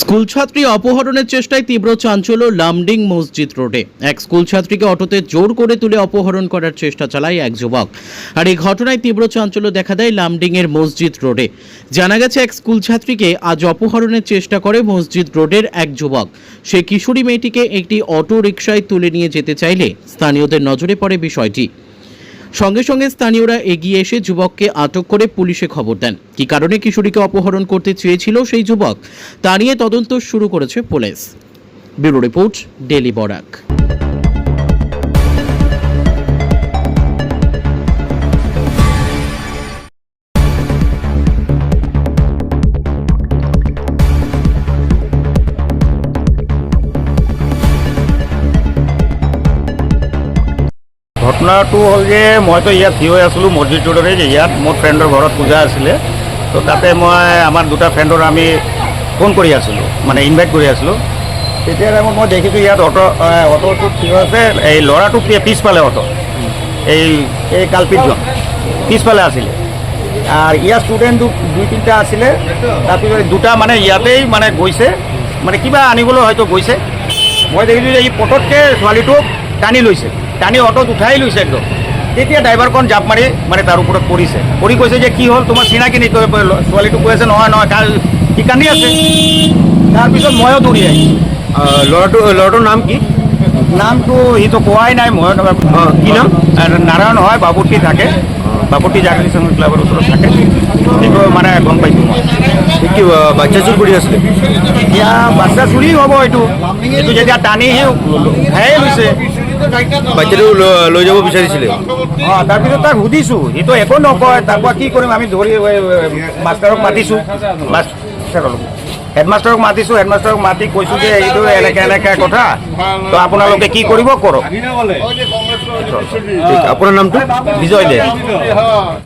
School ছাত্রী অপহরণের চেষ্টায় তীব্র চাঞ্চল্য লামডিং মসজিদ রোডে। এক স্কুল ছাত্রীকে অটোতে জোর করে তুলে অপহরণ করার চেষ্টা চালায় এক যুবক। আর এই ঘটনায় তীব্র চাঞ্চল্য দেখা দেয় লামডিং এর মসজিদ রোডে। জানা গেছে, এক স্কুল ছাত্রীকে আজ অপহরণের চেষ্টা করে মসজিদ রোডের এক যুবক। সেই কিশোরী মেয়েটিকে একটি অটো রিকশায় তুলে নিয়ে যেতে চাইলে স্থানীয়দের নজরে পড়ে বিষয়টি। সঙ্গে সঙ্গে স্থানীয়রা এগিয়ে এসে যুবককে আটক করে পুলিশে খবর দেন। কি কারণে কিশোরীকে অপহরণ করতে চেয়েছিল সেই যুবক? তা নিয়ে তদন্ত শুরু করেছে police. Bureau report daily Barak. ঘটনাটো হ'ল যে মইতো ইয়াত থিয় হৈ আছিলোঁ মছজিদ ৰোডৰে যে ইয়াত মোৰ ফ্ৰেণ্ডৰ ঘৰত পূজা আছিলে। তো তাতে মই, আমাৰ দুটা ফ্ৰেণ্ডৰ আমি ফোন কৰি আছিলোঁ মানে ইনভাইট কৰি আছিলোঁ। তেতিয়া মই দেখিছোঁ ইয়াত অটো অটোটো থিয় আছে, এই ল'ৰাটো পিছফালে অটো, এই এই কালপিতজন পিছফালে আছিলে। আৰু ইয়াৰ ষ্টুডেণ্ট দুই তিনিটা আছিলে, তাৰপিছত দুটা মানে ইয়াতেই মানে গৈছে মানে কিবা আনিবলৈ হয়তো গৈছে। মই দেখিছোঁ যে ই পটককৈ ছোৱালীটোক টানি লৈছে। টানি অটোত উঠাই লৈছে একদম। তেতিয়া ড্ৰাইভাৰখন জাপ মাৰি মানে তাৰ ওপৰত পৰিছে। পৰি কৈছে যে কি হ'ল? তোমাৰ চিনাকি নেকি? ছোৱালীটো কৈ আছে নহয় নহয় কাৰ সি কান্দি আছে। তাৰপিছত ময়ো দৌৰি আহিছোঁ। আহ, ল'ৰাটো ল'ৰাটোৰ নাম কি? নামটো সিটো কোৱাই নাই মই কি নাম? নাৰায়ণ হয় বাবুটি থাকে। বাবুটি জাগৰি সংঘ ক্লাবৰ ওচৰত থাকে। সেইটো মানে গম পাইছোঁ মই। কি বাচ্চা চুৰ কৰি আছিলে? এতিয়া বাচ্চা চুৰি হ'ব এইটো। এইটো যেতিয়া টানি সি উঠাই লৈছে। বাচ্চাটো ল- লৈ যাব বিচাৰিছিলে অঁ তাৰপিছত তাক সুধিছোঁ সিটো একো নকয় তাৰ পৰা কি কৰিম আমি ধৰি মাষ্টাৰক মাতিছোঁ মাষ্টাৰক হেডমাষ্টাৰক মাতিছোঁ হেডমাষ্টাৰক মাতি কৈছোঁ যে এইটো এনেকৈ এনেকৈ কথা তো আপোনালোকে কি কৰিব কৰক ঠিক আপোনাৰ নামটো বিজয় দে